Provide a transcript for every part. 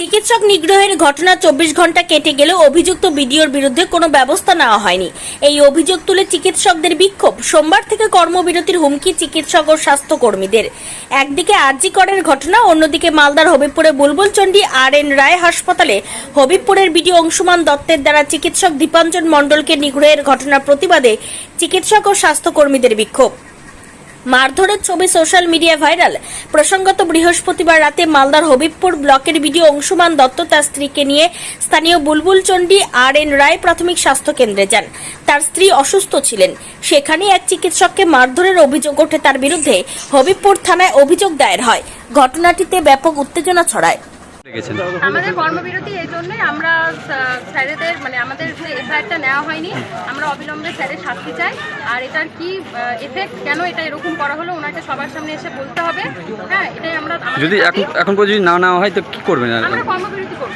চিকিৎসক নিগ্রহের ঘটনা চব্বিশ ঘণ্টা কেটে গেলেও অভিযুক্ত বিডিওর বিরুদ্ধে কোনো ব্যবস্থা নেওয়া হয়নি। এই অভিযোগ তুলে চিকিৎসকদের বিক্ষোভ। সোমবার থেকে কর্মবিরতির হুমকি চিকিৎসক ও স্বাস্থ্যকর্মীদের। একদিকে আরজি করের ঘটনা, অন্যদিকে মালদার হবিবপুরে বুলবুলচন্ডী আর এন রায় হাসপাতালে হবিবপুরের বিডিও অংশুমান দত্তের দ্বারা চিকিৎসক দীপাঞ্জন মণ্ডলকে নিগ্রহের ঘটনার প্রতিবাদে চিকিৎসক ও স্বাস্থ্যকর্মীদের বিক্ষোভ। মারধরের ছবি সোশ্যাল মিডিয়া ভাইরাল। প্রসঙ্গত বৃহস্পতিবার রাতে মালদার হবিবপুর ব্লকের ভিডিও অংশুমান দত্ত তার স্ত্রীকে নিয়ে স্থানীয় বুলবুল চণ্ডী, আর এন রায় প্রাথমিক স্বাস্থ্য কেন্দ্রে যান। তার স্ত্রী অসুস্থ ছিলেন। সেখানে এক চিকিৎসককে মারধরের অভিযোগ ওঠে তার বিরুদ্ধে। হবিবপুর থানায় অভিযোগ দায়ের হয়। ঘটনাটিতে ব্যাপক উত্তেজনা ছড়ায়। আমাদের কর্মবিরতি এই জন্যই আমরা স্যারেদের মানে আমাদের যে এফআইআরটা নেওয়া হয়নি আমরা অবিলম্বে স্যারের শাস্তি চাই। আর এটার কি এফেক্ট কেন এটা এরকম করা হলো ওনাকে সবার সামনে এসে বলতে হবে। হ্যাঁ এটাই আমরা যদি এখন এখন পর্যন্ত যদি না নেওয়া হয় তো কি করবেন? আমরা কর্মবিরতি করব।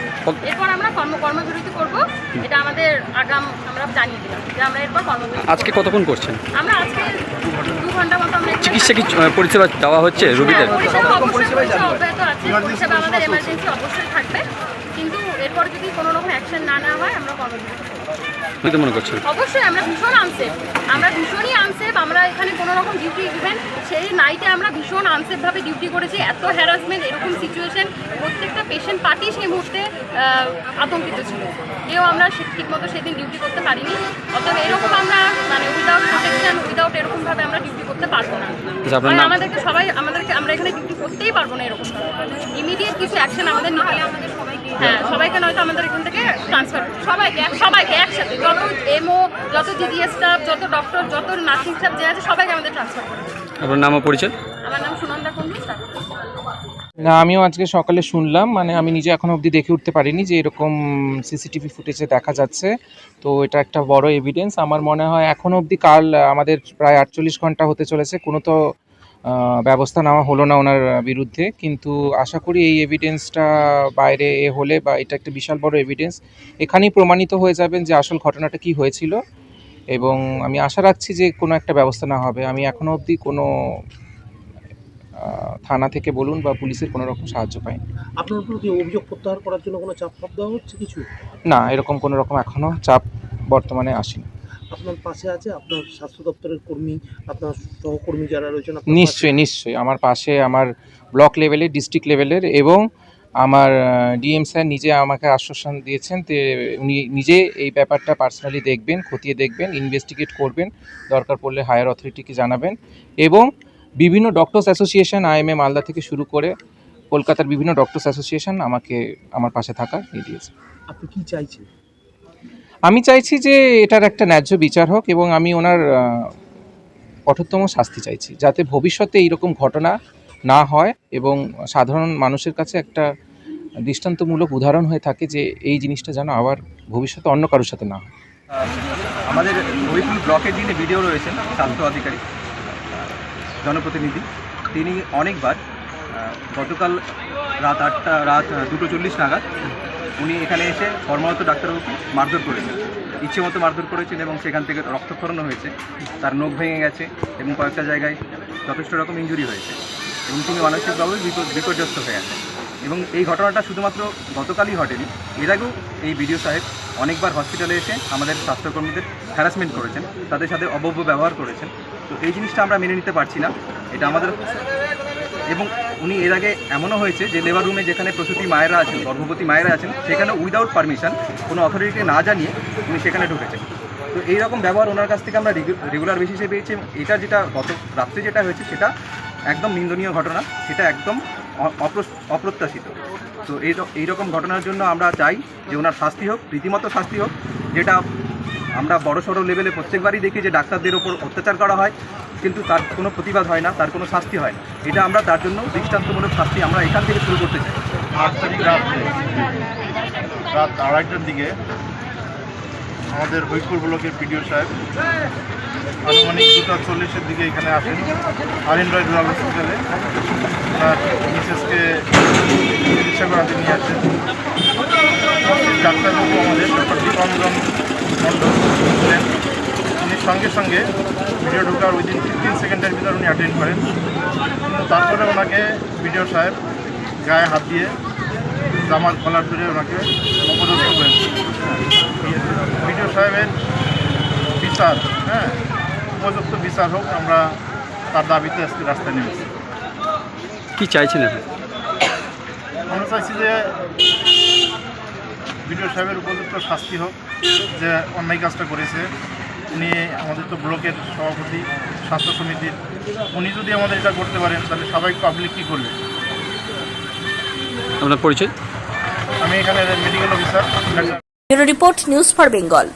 এরপর আমরা কর্ম কর্মবিরতি করব। এটা আমাদের আগাম আমরা জানিয়ে দিলাম যে আমরা এরপর কর্মবিরতি আজকে কতক্ষণ করছেন? আমরা আজকে দু ঘণ্টা মতো আমরা চিকিৎসা কি পরিষেবা দেওয়া হচ্ছে রোগীদের? হ্যাঁ, পরিষেবা অবশ্যই পরিষেবা অব্যাহত আছে পরিষেবা আমাদের এমার্জেন্সি অবশ্যই থাকবে। কিন্তু এরপর যদি কোনো রকম অ্যাকশন না নেওয়া হয় মনে করছেন অবশ্যই আমরা ভীষণ আনসেফ আমরা ভীষণই আনসেফ আমরা এখানে কোনো রকম ডিউটি ইভেন সেই নাইটে আমরা ভীষণ আনসেফভাবে ডিউটি করেছি। এত হ্যারাসমেন্ট এরকম সিচুয়েশন প্রত্যেকটা পেশেন্ট পার্টি সেই মুহূর্তে আতঙ্কিত ছিল। কেউ আমরা সে- ঠিকমতো সেদিন ডিউটি করতে পারিনি। নাম? আমাদেরকে সবাই আমাদেরকে আমরা এখানে কিছু করতেই পারব না এরকম ইমিডিয়েট কিছু অ্যাকশন আমাদের নিতে হলে আমাদের সবাইকে। হ্যাঁ সবাইকে নয়তো আমাদের এখান থেকে ট্রান্সফার সবাইকে সবাইকে একসাথে যত এমও যত জিডিএস স্টাফ যত ডক্টর যত নার্সিং স্টাফ যে আছে সবাইকে আমাদের ট্রান্সফার করে আপনার নাম ও পরিচয়? আমার নাম স্টাফ না, আমিও আজকে সকালে শুনলাম মানে আমি নিজে এখনও অবধি দেখে উঠতে পারিনি যে এরকম সিসিটিভি ফুটেজে দেখা যাচ্ছে। তো এটা একটা বড় এভিডেন্স আমার মনে হয় এখনও অবধি কাল আমাদের প্রায় আটচল্লিশ ঘণ্টা হতে চলেছে। কোনো তো ব্যবস্থা নেওয়া হলো না ওনার বিরুদ্ধে। কিন্তু আশা করি এই এভিডেন্সটা বাইরে এ হলে বা এটা একটা বিশাল বড় এভিডেন্স এখানেই প্রমাণিত হয়ে যাবেন যে আসল ঘটনাটা কি হয়েছিল। এবং আমি আশা রাখছি যে কোনো একটা ব্যবস্থা না হবে। আমি এখনও অবধি কোনো থানা থেকে বলুন বা পুলিশের কোনো রকম সাহায্য পাইনি। আপনার উপর কি অভিযোগ প্রত্যাহার করার জন্য কোনো চাপ ফাপ দেওয়া হচ্ছে কিছু? না এরকম কোনো রকম এখনও চাপ বর্তমানে আসেনি। আপনার পাশে আছে আপনার স্বাস্থ্য দপ্তরের কর্মী আপনার সহকর্মী যারা রয়েছেন নিশ্চয়ই নিশ্চয়ই। আমার পাশে আমার ব্লক লেভেলের ডিস্ট্রিক্ট লেভেলের এবং আমার ডিএম স্যার নিজে আমাকে আশ্বাসন দিয়েছেন যে উনি নিজে এই ব্যাপারটা পার্সোনালি দেখবেন খতিয়ে দেখবেন ইনভেস্টিগেট করবেন দরকার পড়লে হায়ার অথরিটিকে জানাবেন এবং বিভিন্ন ডক্টরস অ্যাসোসিয়েশন আইএমএ মালদা থেকে শুরু করে কলকাতার বিভিন্ন ডক্টর্স অ্যাসোসিয়েশন আমাকে আমার পাশে থাকা দিয়ে দিয়েছে। আপনি কি চাইছেন? আমি চাইছি যে এটার একটা ন্যায্য বিচার হোক এবং আমি ওনার কঠোরতম শাস্তি চাইছি যাতে ভবিষ্যতে এইরকম ঘটনা না হয় এবং সাধারণ মানুষের কাছে একটা দৃষ্টান্তমূলক উদাহরণ হয়ে থাকে যে এই জিনিসটা যেন আবার ভবিষ্যতে অন্য কারোর সাথে না হয়। আমাদের হরিপুর ব্লকের যিনি ভিডিও রয়েছেন স্বাস্থ্য আধিকারিক জনপ্রতিনিধি। তিনি অনেকবার গতকাল রাত আটটা, রাত দুটো চল্লিশ নাগাদ উনি এখানে এসে কর্মরত ডাক্তারবাবুকে মারধর করেছেন। ইচ্ছে মতো মারধর করেছেন এবং সেখান থেকে রক্তক্ষরণও হয়েছে। তার নখ ভেঙে গেছে এবং কয়েকটা জায়গায় যথেষ্ট রকম ইঞ্জুরি হয়েছে এবং তিনি মানসিকভাবে বিপদ- বিপর্যস্ত হয়ে আছেন। এবং এই ঘটনাটা শুধুমাত্র গতকালই ঘটেনি। এর আগেও এই বিডিও সাহেব অনেকবার হসপিটালে এসে আমাদের স্বাস্থ্যকর্মীদের হ্যারাসমেন্ট করেছেন, তাদের সাথে অবব্য ব্যবহার করেছেন। তো এই জিনিসটা আমরা মেনে নিতে পারছি না। এটা আমাদের এবং উনি এর আগে এমনও হয়েছে যে লেবার রুমে যেখানে প্রসূতি মায়েরা আছেন, গর্ভবতী মায়েরা আছেন, সেখানে উইদাউট পারমিশন কোনো অথরিটিকে না জানিয়ে উনি সেখানে ঢুকেছেন। তো এই রকম ব্যবহার ওনার কাছ থেকে আমরা রেগুলার বেসিসে পেয়েছি এটা যেটা গত রাত্রে যেটা হয়েছে সেটা একদম নিন্দনীয় ঘটনা, সেটা একদম অপ্রত্যাশিত। তো এই র- এই রকম ঘটনার জন্য আমরা চাই যে ওনার শাস্তি হোক, রীতিমতো শাস্তি হোক, যেটা আমরা বড় সড়ো লেভেলে প্রত্যেকবারই দেখি যে ডাক্তারদের ওপর অত্যাচার করা হয়, কিন্তু তার কোনো প্রতিবাদ হয় না, তার কোনো শাস্তি হয় এটা আমরা তার জন্য দৃষ্টান্তমূলক শাস্তি আমরা এখান থেকে শুরু করতে চাই। আট রাত আড়াইটার দিকে আমাদের হরিপুর ব্লকের পিডিও সাহেব আনুমানিক দুটা চল্লিশের দিকে এখানে আসেন। আরিন রায় রুরাল হসপিটালে ওনার মিসেসকে চিকিৎসা করাতে নিয়ে আসেন। ডাক্তারবাবু আমাদের ডক্টর ছিলেন উনি সঙ্গে সঙ্গে ভিডিও ঢোকার উইদিন ফিফটিন সেকেন্ডের ভিতর উনি অ্যাটেন্ড করেন। তারপরে ওনাকে ভিডিও সাহেব গায়ে হাত দিয়ে জামার কলার ধরে ওনাকে অপদস্থ করেছে বিডিও সাহেবের বিচার হ্যাঁ উপযুক্ত বিচার হোক আমরা তার দাবিতে আজকে রাস্তায় নেমেছি। কি চাইছেন আমরা চাইছি যে বিডিও সাহেবের উপযুক্ত শাস্তি হোক যে অন্যায় কাজটা করেছে উনি আমাদের তো ব্লকের সভাপতি স্বাস্থ্য সমিতির উনি যদি আমাদের এটা করতে পারেন তাহলে সবাই পাবলিক কী করবে? আপনার পরিচয়? আমি এখানে medical officer report news for Bengal.